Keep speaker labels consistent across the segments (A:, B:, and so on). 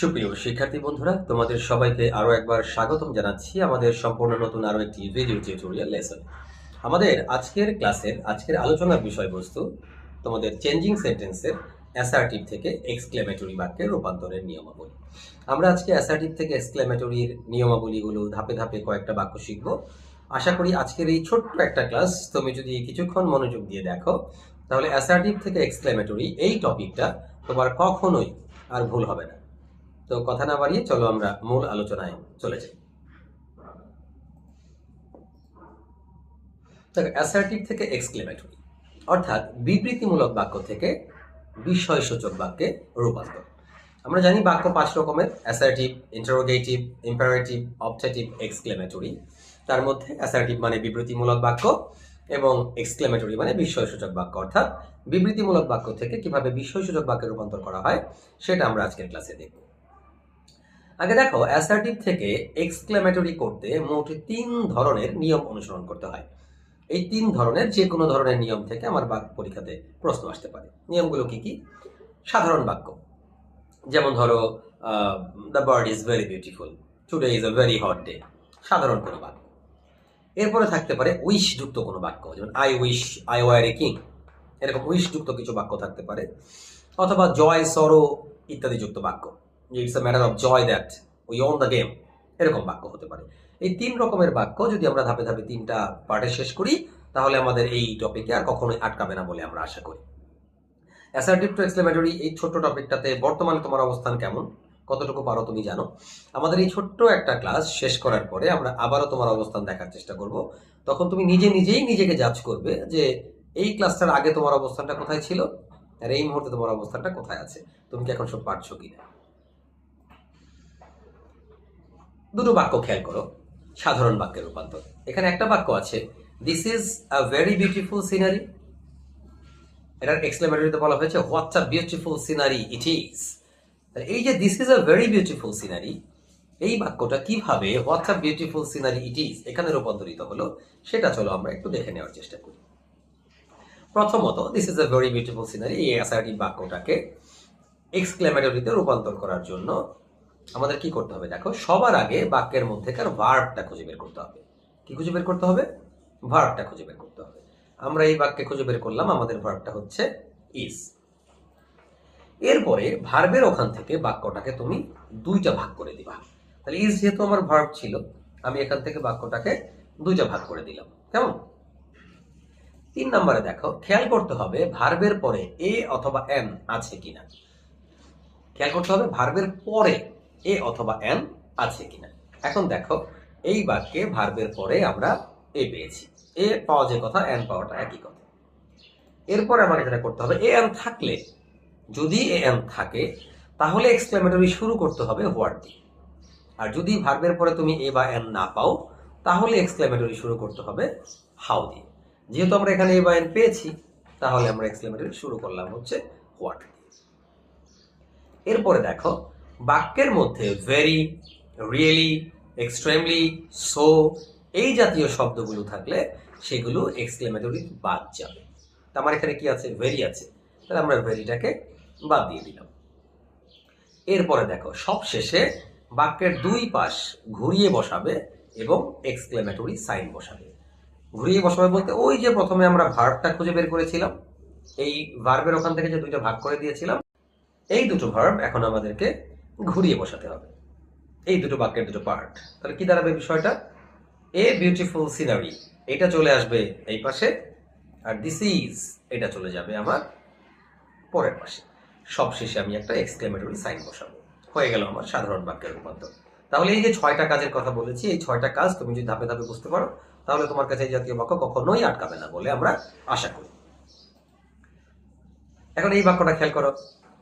A: সুপ্রিয় শিক্ষার্থী বন্ধুরা, তোমাদের সবাইকে আরও একবার স্বাগতম জানাচ্ছি আমাদের সম্পূর্ণ নতুন আরও একটি ভিডিও টিউটোরিয়াল লেসন আমাদের আজকের ক্লাসের আজকের আলোচনার বিষয়বস্তু তোমাদের চেঞ্জিং সেন্টেন্সের অ্যাসার্টিভ থেকে এক্সক্লেমেটরি বাক্যের রূপান্তরের নিয়মাবলী। আমরা আজকে অ্যাসার্টিভ থেকে এক্সক্লেমেটরির নিয়মাবলীগুলো ধাপে ধাপে কয়েকটা বাক্য শিখব। আশা করি আজকের এই ছোট্ট একটা ক্লাস তুমি যদি কিছুক্ষণ মনোযোগ দিয়ে দেখো, তাহলে অ্যাসার্টিভ থেকে এক্সক্লেমেটরি এই টপিকটা তোমার কখনোই আর ভুল হবে না। তো কথা না বাড়িয়ে চলো আমরা মূল আলোচনায় চলে যাই। দেখো অ্যাসার্টিভ থেকে এক্সক্লেমেটরি অর্থাৎ বিবৃতিমূলক বাক্য থেকে বিস্ময়সূচক বাক্যে রূপান্তর। আমরা জানি বাক্য পাঁচ রকমের assertive interrogative imperative objective exclamatory তার মধ্যে অ্যাসার্টিভ মানে বিবৃতিমূলক বাক্য এবং এক্সক্লেমেটরি মানে বিস্ময়সূচক বাক্য। অর্থাৎ বিবৃতিমূলক বাক্য থেকে কীভাবে বিস্ময়সূচক বাক্যে রূপান্তর করা হয়, সেটা আমরা আজকের ক্লাসে দেখব। আগে দেখো অ্যাসার্টিভ থেকে এক্সক্লেমেটরি করতে মোট তিন ধরনের নিয়ম অনুসরণ করতে হয়। এই তিন ধরনের যে কোনো ধরনের নিয়ম থেকে আমার বাক্য পরীক্ষাতে প্রশ্ন আসতে পারে। নিয়মগুলো কি কি? সাধারণ বাক্য। যেমন ধরো the bird is very beautiful today is a very hot day সাধারণ কোনো বাক্য। এরপরে থাকতে পারে উইশ যুক্ত কোনো বাক্য। যেমন I wish I were a king এরকম উইশ যুক্ত কিছু বাক্য থাকতে পারে। অথবা, জয়, সরো ইত্যাদি যুক্ত বাক্য। It's a matter of joy that we won the game এরকম বাক্য হতে পারে। এই তিন রকমের বাক্য যদি আমরা ধাপে ধাপে তিনটা পার্টে শেষ করি, তাহলে আমাদের এই টপিকে আর কখনোই আটকাবে না বলে আমরা আশা করি। অ্যাসার্টিভ টু এক্সক্লেমেটরি এই ছোট্ট টপিকটাতে বর্তমানে তোমার অবস্থান কেমন? কতটুকু পারো তুমি জানো? আমাদের এই ছোট্ট একটা ক্লাস শেষ করার পরে আমরা আবারও তোমার অবস্থান দেখার চেষ্টা করব। তখন তুমি নিজে নিজেই নিজেকে জাজ করবে যে এই ক্লাসটার আগে তোমার অবস্থানটা কোথায় ছিল? আর এই মুহূর্তে তোমার অবস্থানটা কোথায় আছে? তুমি কি এখন সব পারছ কিনা? দুটো বাক্য খেয়াল করো। সাধারণ বাক্যের রূপান্তর। এখানে একটা বাক্য আছে this is a very beautiful scenery এটার এক্সপ্লেমেটরিতে বলা হয়েছে what's a beautiful scenery it is এই যে this is a very beautiful scenery এই বাক্যটা কীভাবে what's a beautiful scenery it is এখানে রূপান্তরিত হলো, সেটা চলো আমরা একটু দেখে নেওয়ার চেষ্টা করি। প্রথমত this is a very beautiful scenery এই অ্যাসার্টিভ বাক্যটাকে এক্সক্লেমেটরিতে রূপান্তর করার জন্য আমাদের কি করতে হবে? দেখো, সবার আগে বাক্যের মধ্যেকার ভার্বটা খুঁজে বের করতে হবে। কি খুঁজে বের করতে হবে? ভার্বটা খুঁজে বের করতে হবে। আমরা এই বাক্যে খুঁজে বের করলাম, আমাদের ভার্বটা হচ্ছে ইজ এরপরে ভার্বের ওখান থেকে বাক্যটাকে তুমি দুইটা ভাগ করে দিবা। তাহলে ইজ যেহেতু আমার ভার্ব ছিল, আমি এখান থেকে বাক্যটাকে দুইটা ভাগ করে দিলাম। কেমন? তিন নম্বরে দেখো, খেয়াল করতে হবে ভার্বের পরে এ অথবা এন আছে কিনা। খেয়াল করতে হবে ভার্বের পরে এ অথবা এন আছে কিনা। এখন দেখো, এই বাক্যে ভার্বের পরে আমরা এ পেয়েছি। এ পাওয়া যে কথা, এন পাওয়াটা একই কথা। এরপরে আমাকে যেটা করতে হবে, এ এন থাকলে, যদি এ এন থাকে, তাহলে এক্সক্লেমেটরি শুরু করতে হবে হোয়াট দিয়ে। আর যদি ভার্বের পরে তুমি এ বা এন না পাও, তাহলে এক্সক্লেমেটরি শুরু করতে হবে হাউ দিয়ে। যেহেতু আমরা এখানে এ বা এন পেয়েছি, তাহলে আমরা এক্সক্লেমেটরি শুরু করলাম হচ্ছে হোয়াট দিয়ে। এরপরে দেখো বাক্যের মধ্যে ভেরি রিয়েলি এক্সট্রিমলি সো এই জাতীয় শব্দগুলো থাকলে সেগুলো এক্সক্লেমেটরি বাদ যাবে। আমার এখানে কি আছে? ভেরি আছে। তাহলে আমরা ভেরিটাকে বাদ দিয়ে দিলাম। এরপরে দেখো সব শেষে বাক্যের দুই পাশ ঘুরিয়ে বসাবে এবং এক্সক্লেমেটরি সাইন বসাবে। ঘুরিয়ে বসাবে বলতে ওই যে প্রথমে আমরা ভার্বটা খুঁজে বের করেছিলাম, এই ভার্বের ওখান থেকে যে দুইটা ভাগ করে দিয়েছিলাম, এই দুটো ভার্ব এখন আমাদেরকে ঘুরিয়ে বসাতে হবে। এই দুটো বাক্যের দুটো পার্ট তাহলে কি দাঁড়াবে বিষয়টা? এ বিউটিফুল সিনারি এটা চলে আসবে এই পাশে, আর দিস ইজ এটা চলে যাবে আমার পরের পাশে। সব শেষে আমি একটা এক্সক্লেমেটরি সাইন বসাবো। হয়ে গেল আমার সাধারণ বাক্যের রূপান্তর। তাহলে এই যে ছয়টা কাজের কথা বলেছি, এই ছয়টা কাজ তুমি যদি ধাপে ধাপে বুঝতে পারো, তাহলে তোমার কাছে এই জাতীয় বাক্য কখনোই আটকাবে না বলে আমরা আশা করি। এখন এই বাক্যটা খেয়াল করো।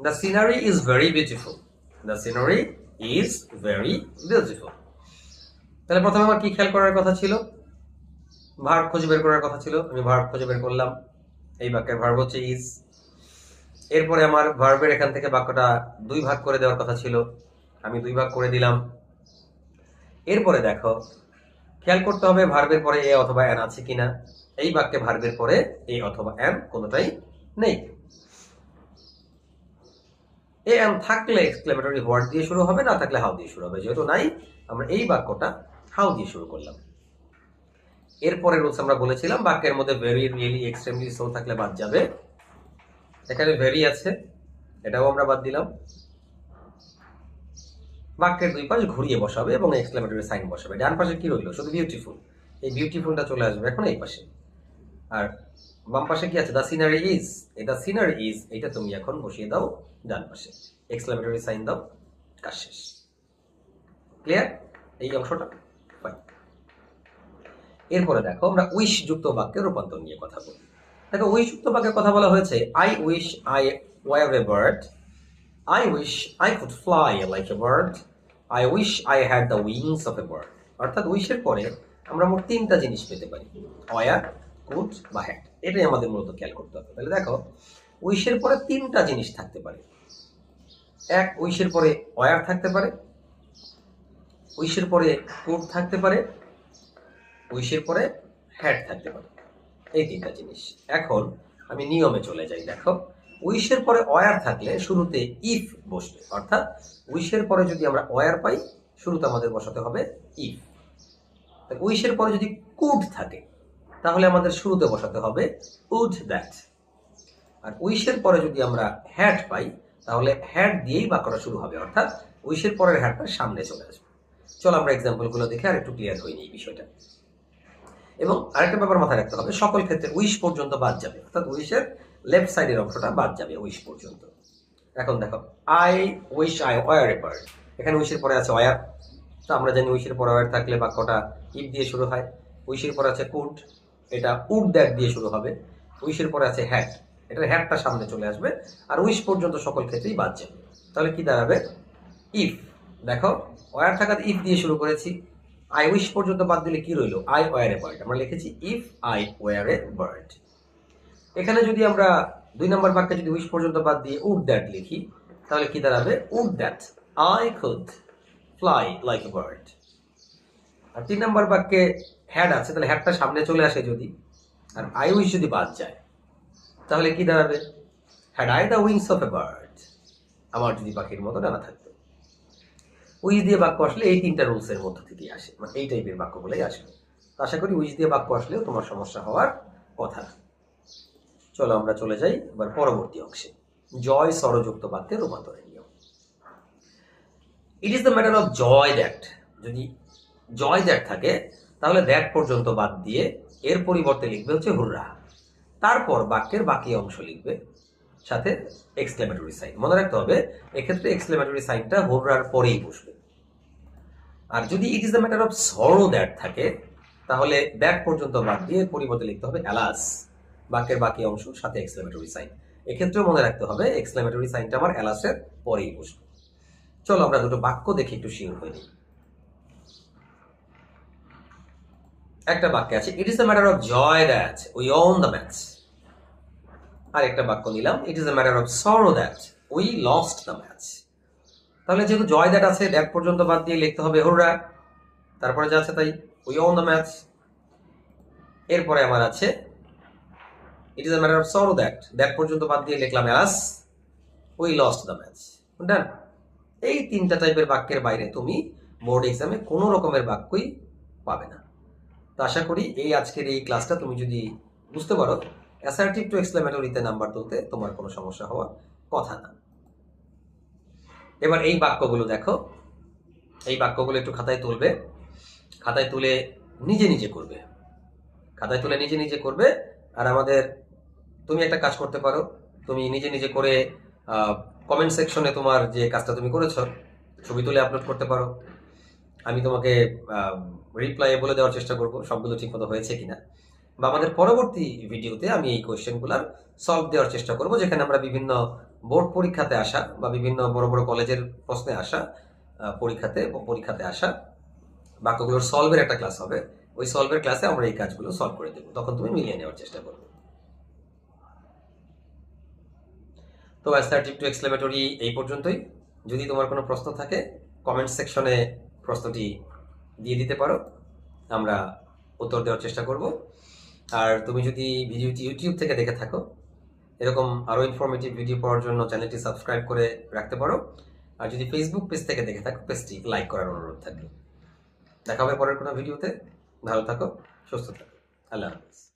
A: The scenery is very beautiful the scenery is very beautiful তাহলে প্রথমে আমার কি খেয়াল করার কথা ছিল? ভার্ব খুঁজে বের করার কথা ছিল। আমি ভার্ব খুঁজে বের করলাম। এই বাক্যের ভার্ব হচ্ছে ইজ এরপরে আমার ভার্বের এখান থেকে বাক্যটা দুই ভাগ করে দেওয়ার কথা ছিল। আমি দুই ভাগ করে দিলাম। এরপরে দেখো, খেয়াল করতে হবে ভার্বের পরে এ অথবা এন আছে কিনা। এই বাক্যে ভার্বের পরে এ অথবা এন কোনোটাই নেই। এ এম থাকলে এক্সক্লেমেটরি হোয়াট দিয়ে শুরু হবে, না থাকলে হাউ দিয়ে শুরু হবে। যেহেতু নাই, আমরা এই বাক্যটা হাউ দিয়ে শুরু করলাম। এরপরে রুলস আমরা বলেছিলাম, বাক্যের মধ্যে ভেরি রিয়েলি এক্সট্রিমলি সো থাকলে বাদ যাবে। এখানে ভেরি আছে, এটাও আমরা বাদ দিলাম। বাক্যের দুই পাশ ঘুরিয়ে বসাবে এবং এক্সক্লেমেটরি সাইন বসাবে। ডান পাশে কি রইল? শুধু বিউটিফুল এই বিউটিফুলটা চলে আসবে এখন এই পাশে। আর বাম পাশে কি আছে? দ্য সিনারি ইজ এই দ্য সিনারি ইজ এটা তুমি এখন বসিয়ে দাও ডান পাশে। এক্সক্লেমেটরি সাইন দাও, কাজ শেষ। ক্লিয়ার এই অংশটা? এরপরে দেখো, আমরা উইশ যুক্ত বাক্যের রূপান্তর নিয়ে কথা বলি। দেখো উইশ যুক্ত বাক্যের কথা বলা হয়েছে I wish I were a bird I wish I could fly like a bird I wish I had the wings of a bird অর্থাৎ উইশের পরে আমরা মোট তিনটা জিনিস পেতে পারি। অয়ার কুড বা হ্যাড এটাই আমাদের মূলত খেয়াল করতে হবে। তাহলে দেখো, উইশের পরে তিনটা জিনিস থাকতে পারে। এক, উইশের পরে অয়ার থাকতে পারে। উইশের পরে কোট থাকতে পারে। উইশের পরে হ্যাড থাকতে পারে। এই তিনটা জিনিস। এখন আমি নিয়মে চলে যাই, দেখো। উইশের পরে অয়ার থাকলে শুরুতে ইফ বসবে। অর্থাৎ উইশের পরে যদি আমরা অয়ার পাই, শুরুতে আমাদের বসাতে হবে ইফ। উইশের পরে যদি কুড থাকে তাহলে আমাদের শুরুতে বসাতে হবে উড দ্যাট। আর উইশের পরে যদি আমরা হ্যাট পাই, তাহলে হ্যাড দিয়েই বাক্যটা শুরু হবে, অর্থাৎ উইশের পরের হ্যাডটা সামনে চলে আসবে। চলো আমরা এক্সাম্পলগুলো দেখে আর একটু ক্লিয়ার হয়নি এই বিষয়টা। এবং আরেকটা ব্যাপার মাথায় রাখতে হবে, সকল ক্ষেত্রে উইশ পর্যন্ত বাদ যাবে, অর্থাৎ উইশের লেফট সাইডের অংশটা বাদ যাবে উইশ পর্যন্ত। এখন দেখো I wish I were a bird এখানে উইশের পরে আছে ওয়ার তো আমরা জানি উইশের পরে ওয়ার থাকলে বাক্যটা ইফ দিয়ে শুরু হয়। উইশের পরে আছে কুড এটা উড দ্যাট দিয়ে শুরু হবে। উইশের পরে আছে হ্যাট। এটার হ্যাটটা সামনে চলে আসবে। আর উইশ পর্যন্ত সকল ক্ষেত্রেই বাদ তাহলে কি দাঁড়াবে? ইফ। দেখো, ওয়ার থাকাতে ইফ দিয়ে শুরু করেছি। আই উইশ পর্যন্ত বাদ দিলে কি রইল? I were a bird. আমরা লিখেছি if I were a bird. এখানে যদি আমরা দুই নম্বর বাক্যে যদি উইশ পর্যন্ত বাদ দিয়ে উড দ্যাট লিখি, তাহলে কি দাঁড়াবে? Would that. I could fly like a bird. আর তিন নম্বর বাক্যে হ্যাড আছে, তাহলে হ্যাডটা সামনে চলে আসে যদি, আর আই উইশ যদি বাদ যায়, তাহলে কি দাঁড়াবে? Had I the wings of a bird আমার যদি পাখির মতো ডানা থাকতো। উইশ দিয়ে বাক্য আসলে এই তিনটা রুলসের মধ্য থেকেই আসে মানে এই টাইপের বাক্যগুলোই আসবে আশা করি উইশ দিয়ে বাক্য আসলেও তোমার সমস্যা হওয়ার কথা। না। চলো আমরা চলে যাই এবার পরবর্তী অংশে। জয় স্বরযুক্ত বাক্যের রূপান্তরের নিয়ম। It is the matter of joy that যদি জয় দ্যাট থাকে, তাহলে দ্যাট পর্যন্ত বাদ দিয়ে এর পরিবর্তে লিখবে হচ্ছে হুররা। তারপর বাক্যের বাকি অংশ লিখবে, সাথে এক্সক্লেমেটরি সাইন মনে রাখতে হবে, এক্ষেত্রে এক্সক্লেমেটরি সাইনটা হুররার পরেই বসবে। আর যদি it is the matter of sorrow that থাকে, তাহলে দ্যাট পর্যন্ত বাদ দিয়ে পরিবর্তে লিখতে হবে অ্যালাস বাক্যের বাকি অংশ, সাথে এক্সক্লেমেটরি সাইন এক্ষেত্রেও মনে রাখতে হবে এক্সক্লেমেটরি সাইনটা আমার অ্যালাসের পরেই বসবে। চলো আমরা দুটো বাক্য দেখে, একটু শিওর হয়ে নিই। একটা বাক্য আছে it is the matter of joy that we won the match আর একটা বাক্য নিলাম it is the matter of sorrow that we lost the match তাহলে যেহেতু জয় দ্যাট আছে দ্যাট পর্যন্ত বাদ দিয়ে লিখতে হবে হুররা। তারপরে যা আছে তাই উই ওন দ্য ম্যাচ এরপরে আমার আছে it is the matter of sorrow that that পর্যন্ত বাদ দিয়ে লিখলাম alas we lost the match ডান এই তিনটা টাইপের বাক্যের বাইরে তুমি বোর্ড এক্সামে কোনো রকমের বাক্যই পাবে না। তো আশা করি এই আজকের এই ক্লাসটা তুমি যদি বুঝতে পারো অ্যাসার্টিভ টু এক্সক্লেমেটরিতে নাম্বার তুলতে তোমার কোনো সমস্যা হওয়ার কথা না। এবার এই বাক্যগুলো দেখো। এই বাক্যগুলো একটু খাতায় তুলবে। খাতায় তুলে নিজে নিজে করবে। খাতায় তুলে নিজে নিজে করবে। আর আমাদের, তুমি একটা কাজ করতে পারো। তুমি নিজে নিজে করে কমেন্ট সেকশনে তোমার যে কাজটা তুমি করেছ, ছবি তুলে আপলোড করতে পারো। আমি তোমাকে রিপ্লাই বলে দেওয়ার চেষ্টা করব, সবগুলো ঠিকমতো হয়েছে কিনা। বা আমাদের পরবর্তী ভিডিওতে আমি এই কোয়েশ্চেনগুলোর সলভ দেওয়ার চেষ্টা করব, যেখানে আমরা বিভিন্ন বোর্ড পরীক্ষাতে আসা বা বিভিন্ন বড় বড় কলেজের প্রশ্নে আসা পরীক্ষাতে পরীক্ষাতে আসা, বাক্যগুলোর সলভের একটা ক্লাস হবে। ওই সলভের ক্লাসে আমরা এই কাজগুলো সলভ করে দেবো। তখন তুমি মিলিয়ে নেওয়ার চেষ্টা করবে। তো অ্যাসার্টিভ টু এক্সক্লেমেটরি এই পর্যন্তই। যদি তোমার কোনো প্রশ্ন থাকে কমেন্ট সেকশনে প্রশ্নটি দিয়ে দিতে পারো, আমরা উত্তর দেওয়ার চেষ্টা করব। আর তুমি যদি ভিডিওটি ইউটিউব থেকে দেখে থাকো, এরকম আরও ইনফরমেটিভ ভিডিও পাওয়ার জন্য চ্যানেলটি সাবস্ক্রাইব করে রাখতে পারো। আর যদি ফেসবুক পেজ থেকে দেখে থাকো পেজটি লাইক করার অনুরোধ থাকবে দেখা হবে পরের কোনো ভিডিওতে ভালো থাকো, সুস্থ থাকো। আল্লাহ হাফিজ।